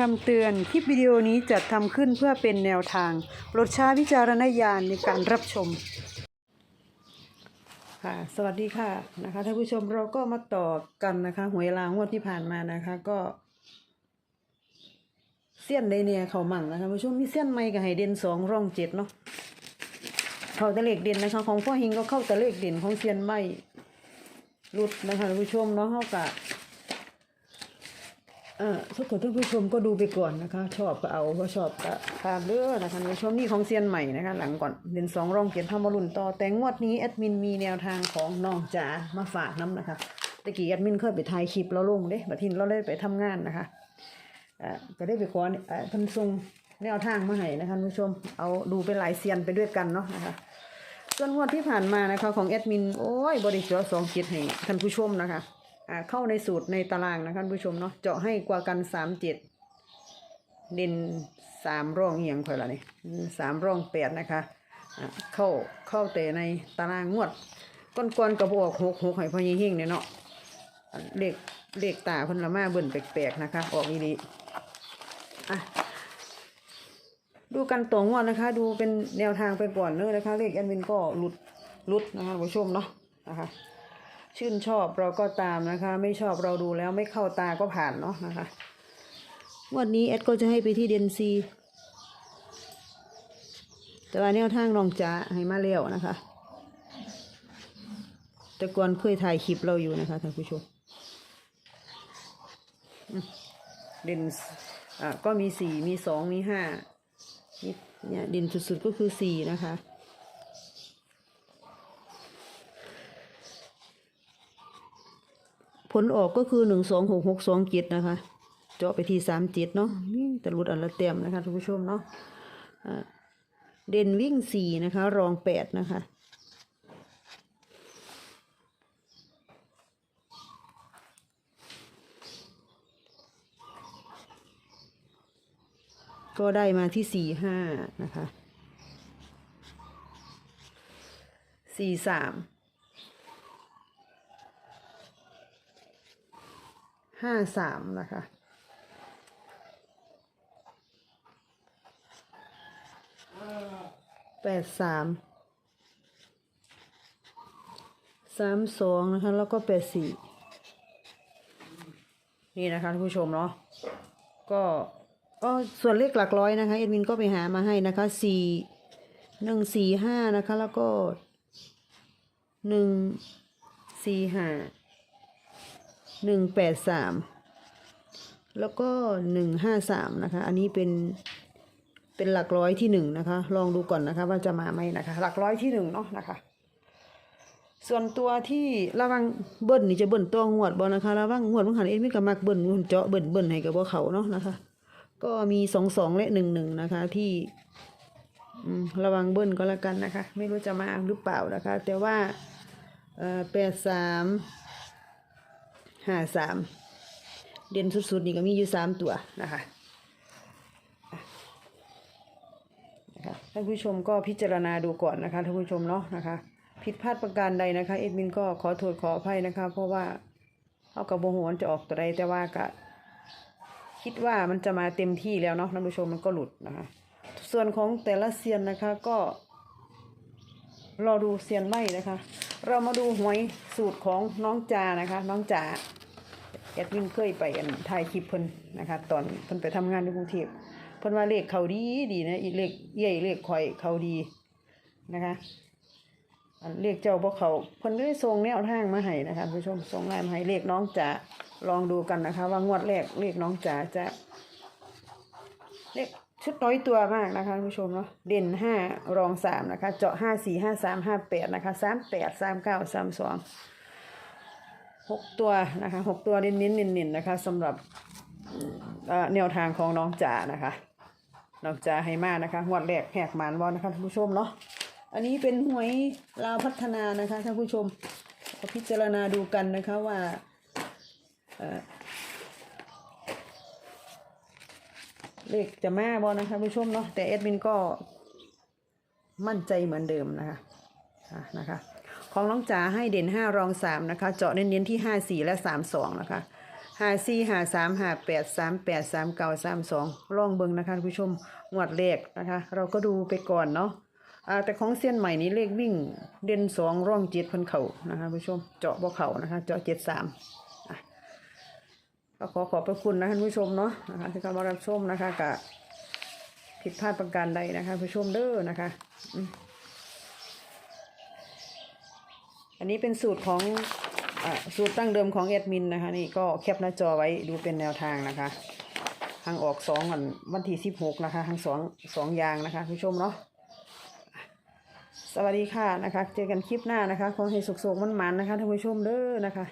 คำเตือน คลิปวิดีโอนี้จัดทำขึ้นเพื่อเป็นแนวทางโปรดใช้วิจารณญาณในการรับชม ค่ะ สวัสดีค่ะนะคะท่านผู้ชมเราก็มาต่อกันนะคะหวยลางวดที่ผ่านมานะคะก็เสี้ยนไดเนียเขามั่งนะคะท่านผู้ชมมีเสี้ยนไม่กับไฮเด่นสองร่องเจ็ดเนาะเขาตะเลขเด่นนะคะ ของพ่อหิงก็เข้าตะเลขเด่นของเสี้ยนไม่รุดนะคะท่านผู้ชมเนาะเขากะเอ่อ ทุกคนท่านผู้ชมก็ดูไปก่อนนะคะ ชอบก็เอาก็ชอบก็ตามเด้อนะคะท่านผู้ชมนี่ของเซียนใหม่นะคะ หลังก่อนเดือนสองร่องเกียรติธรรมรุนต่อแต่งวดนี้แอดมินมีแนวทางของน้องจ๋ามาฝากน้ำนะคะตะกี้แอดมินเคยไปถ่ายคลิปแล้วลงเด้บัดทินเราเลยไปทำงานนะคะเออก็ได้ไปขอเอ่อพันทรงแนวทางมาให้นะคะท่านผู้ชมเอาดูเป็นหลายเซียนไปด้วยกันเนาะนะคะส่วนงวดที่ผ่านมานะคะของแอดมินโอ้ยบริจาคสองเจิตให้ท่านผู้ชมนะคะ เข้าในสูตรในตารางนะคะท่านผู้ชมเนาะเจาะให้กว่ากันสามเจ็ดเด่นสามร่องเอียงค่อยละนี่สามร่องแปดนะคะเข้าเข้าแต่ในตารางงวดก้อนๆกระบอกหกหกให้พอยี่หิ่งเนี่ยเนาะเลขเลขตาพนละมาเบิ่นแปลกๆนะคะ ออกอีนี้อะดูกันต่องวดนะคะ ดูเป็นแนวทางไปก่อนเนอะนะคะ เลขแอดมินก็หลุดหลุดนะคะผู้ชมเนาะนะคะ ชื่นชอบเราก็ตามนะคะ ไม่ชอบเราดูแล้วไม่เข้าตาก็ผ่านเนาะนะคะวดนี้แอดก็จะให้ไปที่เดนซีแต่ว่าแนวทางน้องจ๋าให้มาเร็วนะคะ แต่ก่อนเคยถ่ายคลิปเราอยู่นะคะท่านผู้ชมเดนอะก็มีสี่มีสองมีห้านี่เนี่ยเด่นสุดๆก็คือสี่นะคะ ผลออกก็คือหนึ่งสองหกหกสองเจ็ดนะคะ เจาะไปที่สามเจ็ดเนาะนี่แต่รุดอันละเต็มนะคะท่านผู้ชมเนาะเด่นวิ่งสี่นะคะ รองแปดนะคะก็ได้มาที่สี่ห้านะคะสี่สาม ห้าสามนะคะแปดสามสามสองนะคะ แล้วก็แปดสี่นี่นะคะท่านผู้ชมเนาะก็ก็ส่วนเลขหลักร้อยนะคะเอ็ดมินก็ไปหามาให้นะคะสี่หนึ่งสี่ห้านะคะ แล้วก็หนึ่งสี่ห้า หนึ่งแปดสามแล้วก็หนึ่งห้าสามนะคะ อันนี้เป็นเป็นหลักร้อยที่หนึ่งนะคะ ลองดูก่อนนะคะว่าจะมาไหมนะคะ หลักร้อยที่หนึ่งเนาะนะคะ ส่วนตัวที่ระวังเบิ้ลนี่จะเบิ้ลตัวงวดบ่นะคะระวังงวดบางหันเอ็ดมินก็มักเบิ้ลมันเจาะเบิ้ลเบิ้ลให้กับบ่เขาเนาะนะคะ ก็มีสองสองและหนึ่งหนึ่งนะคะที่ระวังเบิ้ลก็แล้วกันนะคะ ไม่รู้จะมาหรือเปล่านะคะ แต่ว่าแปดสาม ห้าสามเด่นสุดๆนี่ก็มีอยู่สามตัวนะคะอะนะคะท่านผู้ชมก็พิจารณาดูก่อนนะคะท่านผู้ชมเนาะนะคะผิดพลาดประการใดนะคะเอ็ดมินก็ขอโทษขออภัยนะคะ เพราะว่าเอากับโบหัวามันจะออกตัวใดแต่ว่าก็คิดว่ามันจะมาเต็มที่แล้วเนาะท่านผู้ชมมันก็หลุดนะคะส่วนของแต่ละเซียนนะคะก็รอดูเซียนไม่นะคะ เรามาดูหวยสูตรของน้องจานะคะ น้องจ๋าแอดมินเคยไปอันถ่ายคลิปเพิ่นนะคะ ตอนเพิ่นไปทำงานในกรุงเทพเพิ่นว่าเลขเขาดีดีนะอีเลขเย่เลขข่อยเขาดีนะคะเลขเจ้าพวกเขาเพิ่นได้ส่งแนวทางมาให้นะคะผู้ชมส่งไลน์มาให้เลขน้องจ๋าลองดูกันนะคะ ว่างวดแรกเลขน้องจ๋าจะเลข ชุดน้อยตัวมากนะคะท่านผู้ชมเนาะเด่นห้ารองสามนะคะ เจาะห้าสี่ห้าสามห้าแปดนะคะสามแปดสามเก้าสามสองหกตัวนะคะหกตัวเน้นเน้นเน้นๆนะคะสำหรับเอ่อแนวทางของน้องจ๋านะคะน้องจ๋าให้มานะคะงวดแรกแหกหมานบอลนะคะท่านผู้ชมเนาะอันนี้เป็นหวยลาวพัฒนานะคะท่านผู้ชมพิจารณาดูกันนะคะว่า เลขจะมาบอนะคะผู้ชมเนาะแต่เอดมินก็มั่นใจเหมือนเดิมนะคะนะคะ ของน้องจ๋าให้เด่นห้ารองสามนะคะ เจาะเน้นๆที่ห้าสี่และสามสองนะคะห้าสี่ห้าสามห้าแปดสามแปดสามเก้าสามสองลองเบิงนะคะผู้ชมงวดเลขนะคะ เราก็ดูไปก่อนเนาะแต่ของเส้ยนใหม่นี้เลขวิ่งเด่นสองร่องเจ็ดพันเข่านะคะผู้ชมเจาะบ่เข่านะคะ เจาะเจ็ดสาม ก็ขอขอบพระคุณนะท่านผู้ชมเนาะนะคะที่เข้ามารับชมนะคะกะผิดพลาดประการใดนะคะผู้ชมเด้อนะคะ อันนี้เป็นสูตรของอสูตรตั้งเดิมของแอดมินนะคะ นี่ก็แคปหน้าจอไว้ดูเป็นแนวทางนะคะทางออกสองวันวันที่สิบหกนะคะทั้งสองสองอย่างนะคะผู้ชมเนาะสวัสดีค่ะนะคะ เจอกันคลิปหน้านะคะขอให้สุขๆมันๆนะคะท่านผู้ชมเด้อนะคะ